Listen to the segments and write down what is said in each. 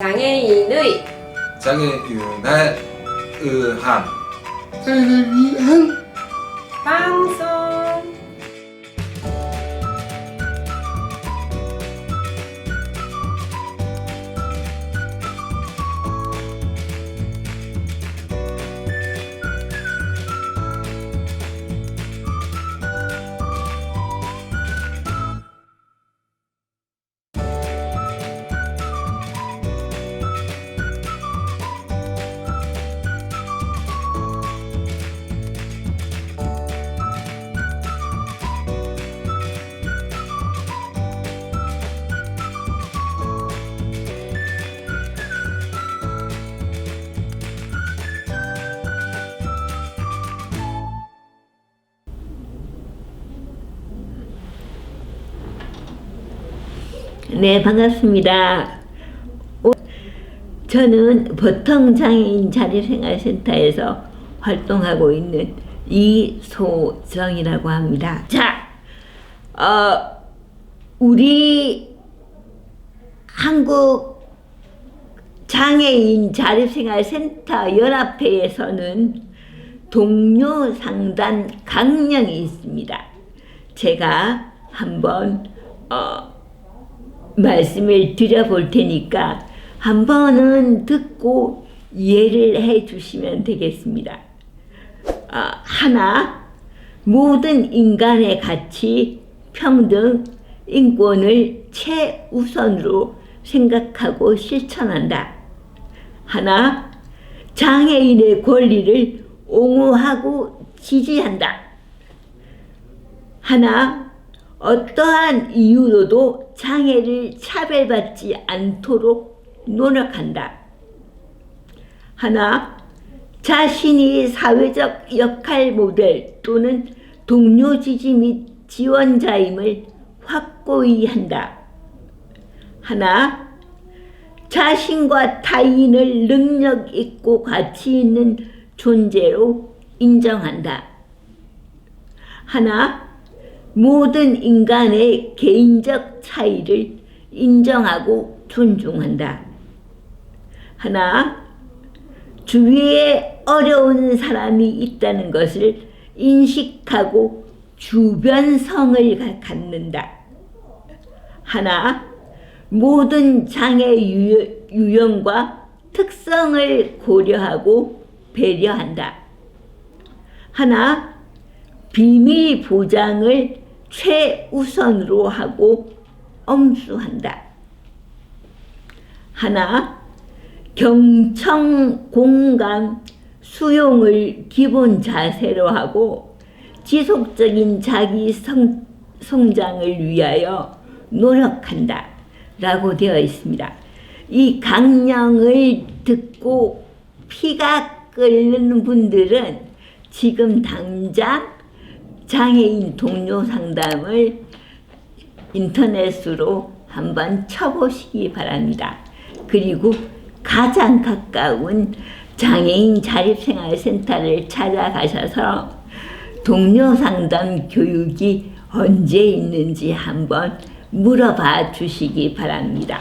장애인의 장애인의 의함. 방송 네, 반갑습니다. 오- 저는 보통 장애인 자립생활센터에서 활동하고 있는 이소정이라고 합니다. 자, 어, 우리 한국 장애인 자립생활센터 연합회에서는 동료 상단 강령이 있습니다. 제가 한번 어, 말씀을 드려볼 테니까 한 번은 듣고 이해를 해 주시면 되겠습니다. 아, 하나, 모든 인간의 가치, 평등, 인권을 최우선으로 생각하고 실천한다. 하나, 장애인의 권리를 옹호하고 지지한다. 하나, 어떠한 이유로도 장애를 차별받지 않도록 노력한다. 하나, 자신이 사회적 역할 모델 또는 동료 지지 및 지원자임을 확고히 한다. 하나, 자신과 타인을 능력 있고 가치 있는 존재로 인정한다. 하나, 모든 인간의 개인적 차이를 인정하고 존중한다. 하나, 주위에 어려운 사람이 있다는 것을 인식하고 주변성을 가- 갖는다. 하나, 모든 장애 유- 유형과 특성을 고려하고 배려한다. 하나, 비밀 보장을 최우선으로 하고 엄수한다. 하나, 경청, 공감, 수용을 기본 자세로 하고 지속적인 자기 성, 성장을 위하여 노력한다. 라고 되어 있습니다. 이 강령을 듣고 피가 끓는 분들은 지금 당장 장애인 동료 상담을 인터넷으로 한번 쳐보시기 바랍니다. 그리고 가장 가까운 장애인 자립생활센터를 찾아가셔서 동료 상담 교육이 언제 있는지 한번 물어봐 주시기 바랍니다.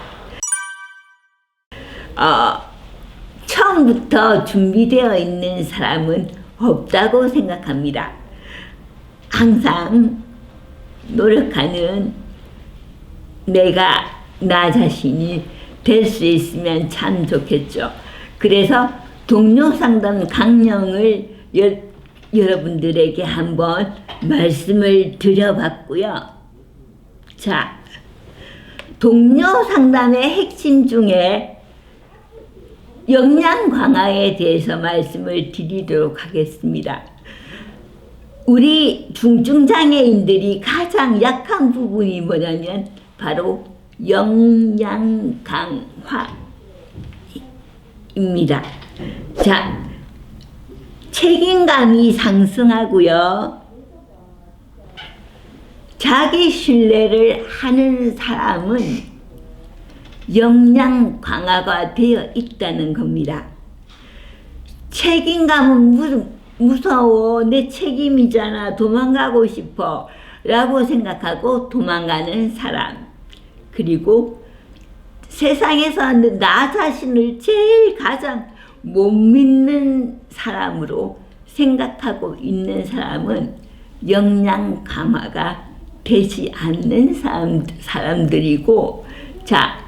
어, 처음부터 준비되어 있는 사람은 없다고 생각합니다. 항상 노력하는 내가 나 자신이 될 수 있으면 참 좋겠죠. 그래서 동료 상담 강령을 여, 여러분들에게 한번 말씀을 드려봤고요. 자, 동료 상담의 핵심 중에 역량 강화에 대해서 말씀을 드리도록 하겠습니다. 우리 중증장애인들이 가장 약한 부분이 뭐냐면 바로 역량 강화입니다. 자, 책임감이 상승하고요. 자기 신뢰를 하는 사람은 역량 강화가 되어 있다는 겁니다. 책임감은 무, 무서워. 내 책임이잖아. 도망가고 싶어. 라고 생각하고 도망가는 사람. 그리고 세상에서 나 자신을 제일 가장 못 믿는 사람으로 생각하고 있는 사람은 역량 강화가 되지 않는 사람, 사람들이고, 자,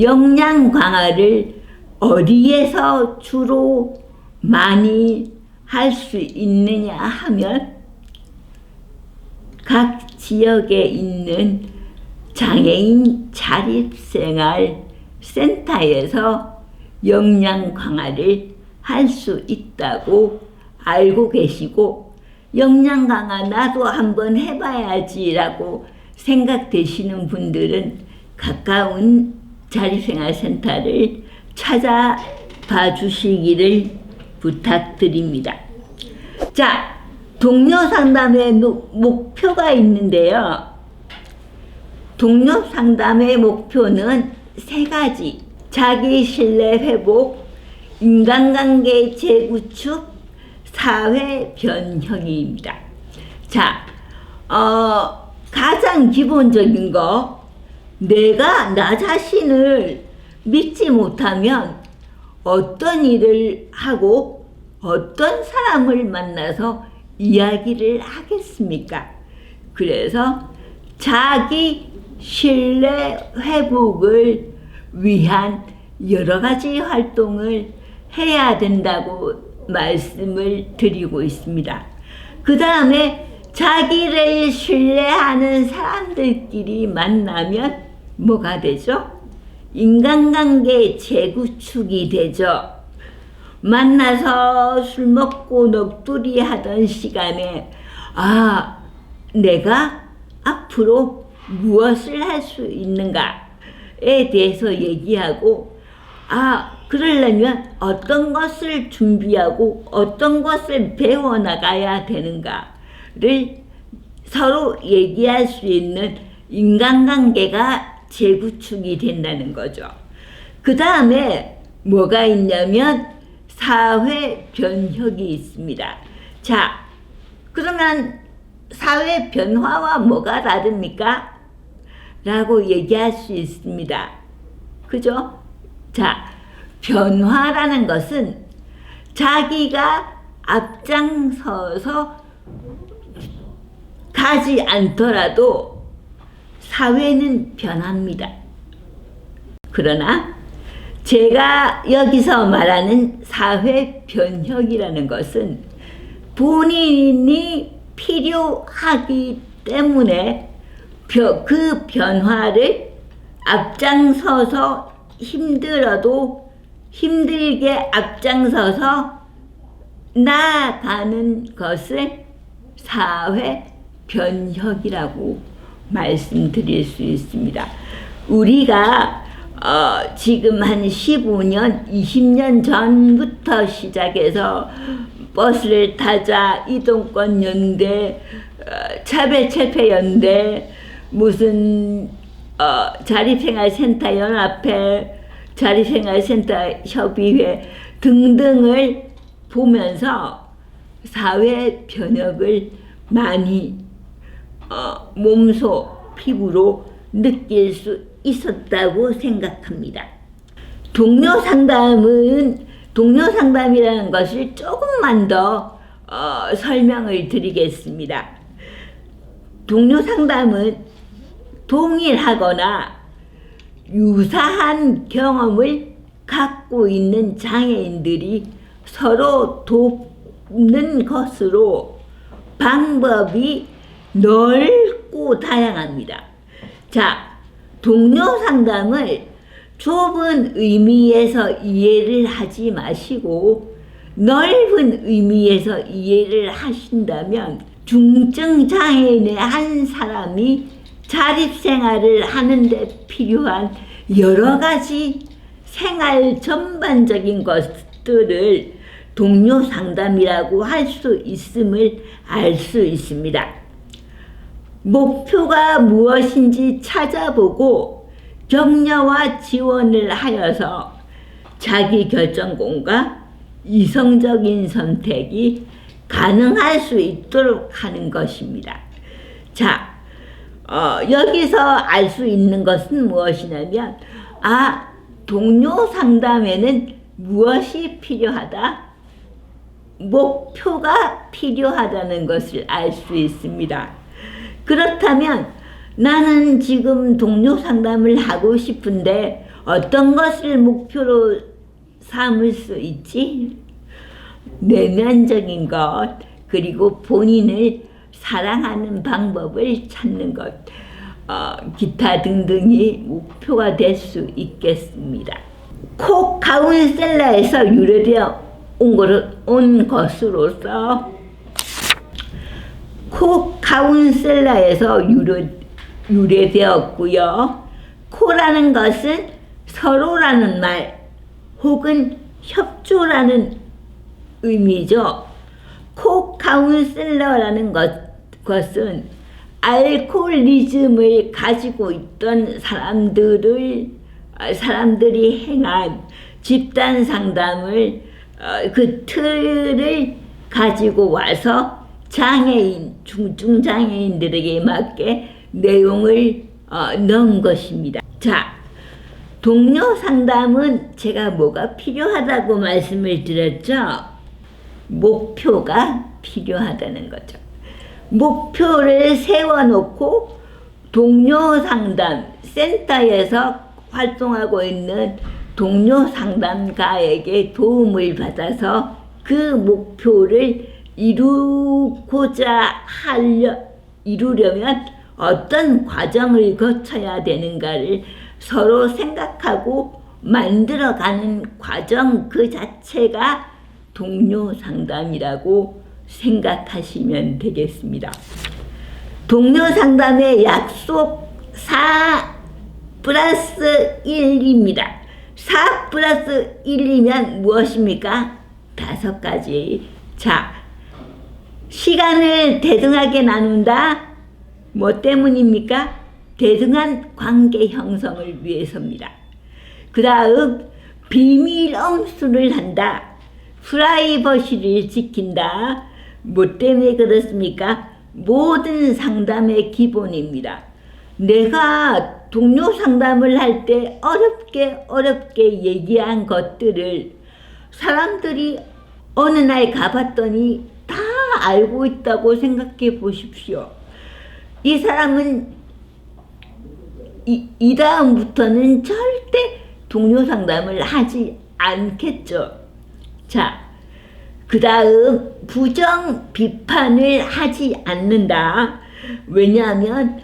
역량 강화를 어디에서 주로 많이 할 수 있느냐 하면 각 지역에 있는 장애인 자립생활 센터에서 역량 강화를 할 수 있다고 알고 계시고 역량 강화 나도 한번 해봐야지라고 생각되시는 분들은 가까운 자립생활 센터를 찾아봐 주시기를 부탁드립니다. 자, 동료 상담의 노- 목표가 있는데요. 동료 상담의 목표는 세 가지. 자기 신뢰 회복, 인간관계 재구축, 사회 변형입니다. 자, 어, 가장 기본적인 거, 내가 나 자신을 믿지 못하면 어떤 일을 하고 어떤 사람을 만나서 이야기를 하겠습니까? 그래서 자기 신뢰 회복을 위한 여러 가지 활동을 해야 된다고 말씀을 드리고 있습니다. 그 다음에 자기를 신뢰하는 사람들끼리 만나면 뭐가 되죠? 인간관계 재구축이 되죠. 만나서 술 먹고 넋두리 하던 시간에 아 내가 앞으로 무엇을 할 수 있는가에 대해서 얘기하고 아 그러려면 어떤 것을 준비하고 어떤 것을 배워 나가야 되는가를 서로 얘기할 수 있는 인간관계가 재구축이 된다는 거죠. 그 다음에 뭐가 있냐면 사회 변혁이 있습니다. 자, 그러면 사회 변화와 뭐가 다릅니까? 라고 얘기할 수 있습니다. 그죠? 자, 변화라는 것은 자기가 앞장서서 가지 않더라도 사회는 변합니다. 그러나 제가 여기서 말하는 사회 변혁이라는 것은 본인이 필요하기 때문에 벼- 그 변화를 앞장서서 힘들어도 힘들게 앞장서서 나아가는 것을 사회 변혁이라고 말씀드릴 수 있습니다. 우리가 어, 지금 한 15년, 20년 전부터 시작해서 버스를 타자, 이동권 연대, 어, 차별체폐 연대, 무슨 어, 자립생활센터 연합회, 자립생활센터 협의회 등등을 보면서 사회 변혁을 많이 어, 몸소 피부로 느낄 수 있었다고 생각합니다. 동료 상담은 동료 상담이라는 것을 조금만 더 어, 설명을 드리겠습니다. 동료 상담은 동일하거나 유사한 경험을 갖고 있는 장애인들이 서로 돕는 것으로 방법이 넓고 다양합니다. 자, 동료 상담을 좁은 의미에서 이해를 하지 마시고 넓은 의미에서 이해를 하신다면 중증 장애인의 한 사람이 자립생활을 하는데 필요한 여러 가지 생활 전반적인 것들을 동료 상담이라고 할 수 있음을 알 수 있습니다. 목표가 무엇인지 찾아보고 격려와 지원을 하여서 자기 결정권과 이성적인 선택이 가능할 수 있도록 하는 것입니다. 자, 어, 여기서 알 수 있는 것은 무엇이냐면, 아, 동료 상담에는 무엇이 필요하다? 목표가 필요하다는 것을 알 수 있습니다. 그렇다면 나는 지금 동료 상담을 하고 싶은데 어떤 것을 목표로 삼을 수 있지? 내면적인 것, 그리고 본인을 사랑하는 방법을 찾는 것, 어, 기타 등등이 목표가 될 수 있겠습니다. 코 카운셀러에서 유래되어 온, 온 것으로서 코 카운셀러에서 유래, 유래되었고요. 코라는 것은 서로라는 말 혹은 협조라는 의미죠. 코 카운셀러라는 것, 것은 알코올리즘을 가지고 있던 사람들을 아, 사람들이 행한 집단 상담을 어, 그 틀을 가지고 와서 장애인 중증 장애인들에게 맞게 내용을 어, 넣은 것입니다. 자, 동료 상담은 제가 뭐가 필요하다고 말씀을 드렸죠. 목표가 필요하다는 거죠. 목표를 세워놓고 동료 상담 센터에서 활동하고 있는 동료 상담가에게 도움을 받아서 그 목표를 이루고자 하려 이루려면 어떤 과정을 거쳐야 되는가를 서로 생각하고 만들어가는 과정 그 자체가 동료 상담이라고 생각하시면 되겠습니다. 동료 상담의 약속 4 플러스 1입니다. 4 플러스 1이면 무엇입니까? 다섯 가지. 자, 시간을 대등하게 나눈다. 뭐 때문입니까? 대등한 관계 형성을 위해서입니다. 그 다음, 비밀 엄수를 한다. 프라이버시를 지킨다. 뭐 때문에 그렇습니까? 모든 상담의 기본입니다. 내가 동료 상담을 할 때 어렵게 어렵게 얘기한 것들을 사람들이 어느 날 가봤더니 다 알고 있다고 생각해 보십시오. 이 사람은 이, 이 다음부터는 절대 동료 상담을 하지 않겠죠. 자, 그 다음 부정 비판을 하지 않는다. 왜냐하면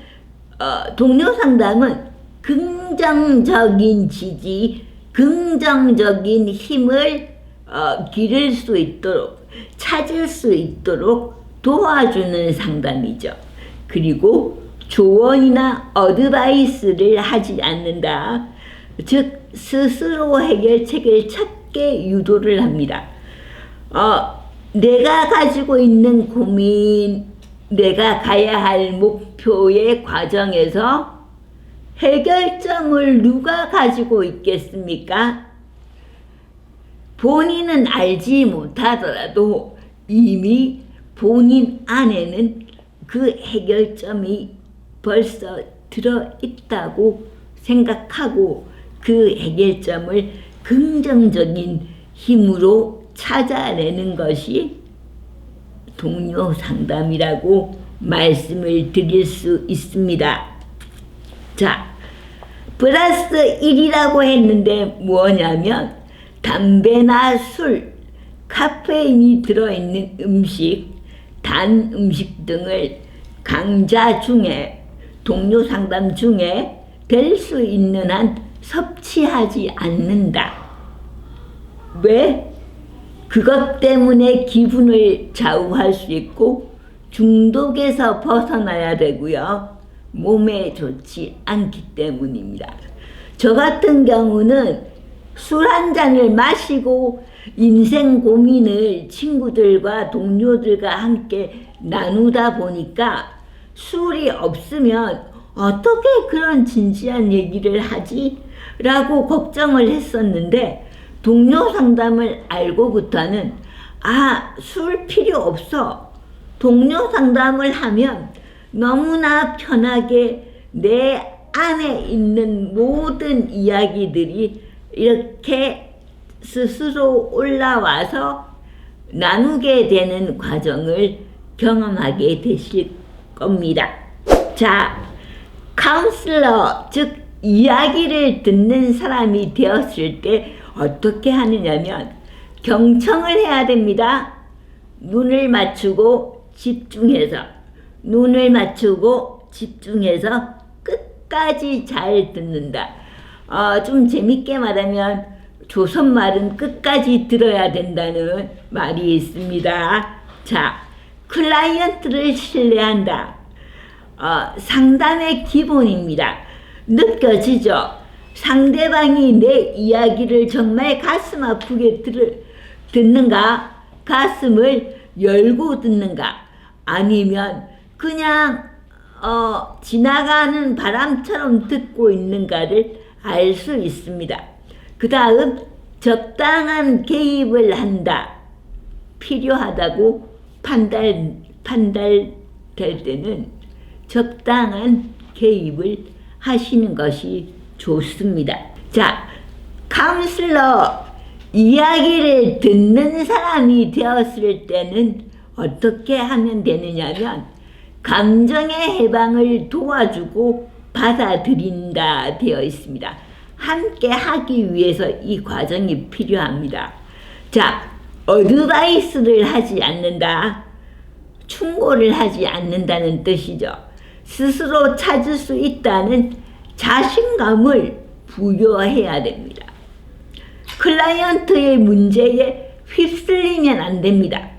어, 동료 상담은 긍정적인 지지, 긍정적인 힘을 어, 기를 수 있도록 찾을 수 있도록 도와주는 상담이죠. 그리고 조언이나 어드바이스를 하지 않는다. 즉 스스로 해결책을 찾게 유도를 합니다. 어, 내가 가지고 있는 고민, 내가 가야 할 목표의 과정에서 해결점을 누가 가지고 있겠습니까? 본인은 알지 못하더라도 이미 본인 안에는 그 해결점이 벌써 들어 있다고 생각하고 그 해결점을 긍정적인 힘으로 찾아내는 것이 동료 상담이라고 말씀을 드릴 수 있습니다. 자, 플러스 1이라고 했는데 뭐냐면 담배나 술, 카페인이 들어있는 음식, 단 음식 등을 강좌 중에 동료 상담 중에 될 수 있는 한 섭취하지 않는다. 왜? 그것 때문에 기분을 좌우할 수 있고 중독에서 벗어나야 되고요. 몸에 좋지 않기 때문입니다. 저 같은 경우는 술 한 잔을 마시고 인생 고민을 친구들과 동료들과 함께 나누다 보니까 술이 없으면 어떻게 그런 진지한 얘기를 하지? 라고 걱정을 했었는데 동료 상담을 알고부터는 아, 술 필요 없어. 동료 상담을 하면 너무나 편하게 내 안에 있는 모든 이야기들이 이렇게 스스로 올라와서 나누게 되는 과정을 경험하게 되실 겁니다. 자, 카운슬러, 즉, 이야기를 듣는 사람이 되었을 때 어떻게 하느냐면 경청을 해야 됩니다. 눈을 맞추고 집중해서, 눈을 맞추고 집중해서 끝까지 잘 듣는다. 어, 좀 재밌게 말하면 조선 말은 끝까지 들어야 된다는 말이 있습니다. 자, 클라이언트를 신뢰한다. 어, 상담의 기본입니다. 느껴지죠? 상대방이 내 이야기를 정말 가슴 아프게 들, 듣는가? 가슴을 열고 듣는가? 아니면 그냥 어, 지나가는 바람처럼 듣고 있는가를 알 수 있습니다. 그 다음 적당한 개입을 한다. 필요하다고 판단 판단될 때는 적당한 개입을 하시는 것이 좋습니다. 자, 카운슬러 이야기를 듣는 사람이 되었을 때는 어떻게 하면 되느냐면 감정의 해방을 도와주고 받아들인다 되어 있습니다. 함께 하기 위해서 이 과정이 필요합니다. 자, 어드바이스를 하지 않는다. 충고를 하지 않는다는 뜻이죠. 스스로 찾을 수 있다는 자신감을 부여해야 됩니다. 클라이언트의 문제에 휩쓸리면 안 됩니다.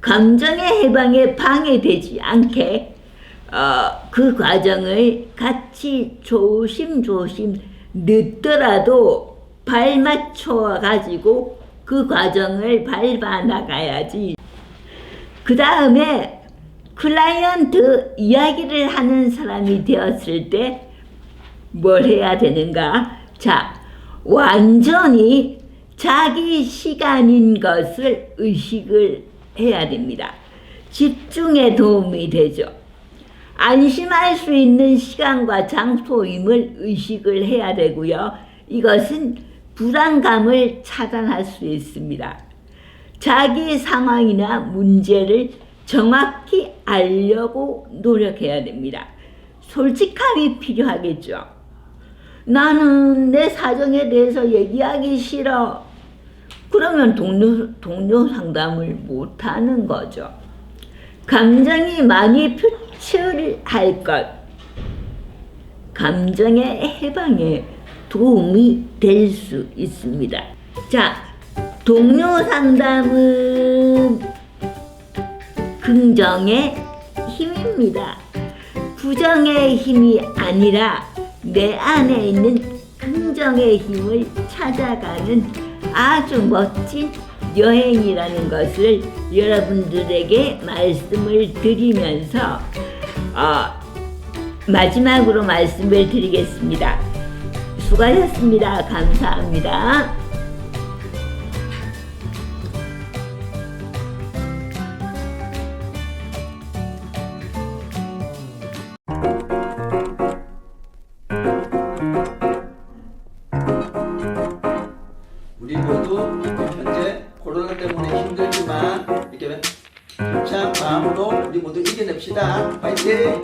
감정의 해방에 방해되지 않게 어, 그 과정을 같이 조심조심 늦더라도 발 맞춰 가지고 그 과정을 밟아 나가야지. 그 다음에 클라이언트 이야기를 하는 사람이 되었을 때 뭘 해야 되는가? 자, 완전히 자기 시간인 것을 의식을 해야 됩니다. 집중에 도움이 되죠. 안심할 수 있는 시간과 장소임을 의식을 해야 되고요. 이것은 불안감을 차단할 수 있습니다. 자기 상황이나 문제를 정확히 알려고 노력해야 됩니다. 솔직함이 필요하겠죠. 나는 내 사정에 대해서 얘기하기 싫어. 그러면 동료, 동료 상담을 못 하는 거죠. 감정이 많이 표 출할 것. 감정의 해방에 도움이 될 수 있습니다. 자, 동료 상담은 긍정의 힘입니다. 부정의 힘이 아니라 내 안에 있는 긍정의 힘을 찾아가는 아주 멋진 여행이라는 것을 여러분들에게 말씀을 드리면서 어, 마지막으로 말씀을 드리겠습니다. 수고하셨습니다. 감사합니다. 이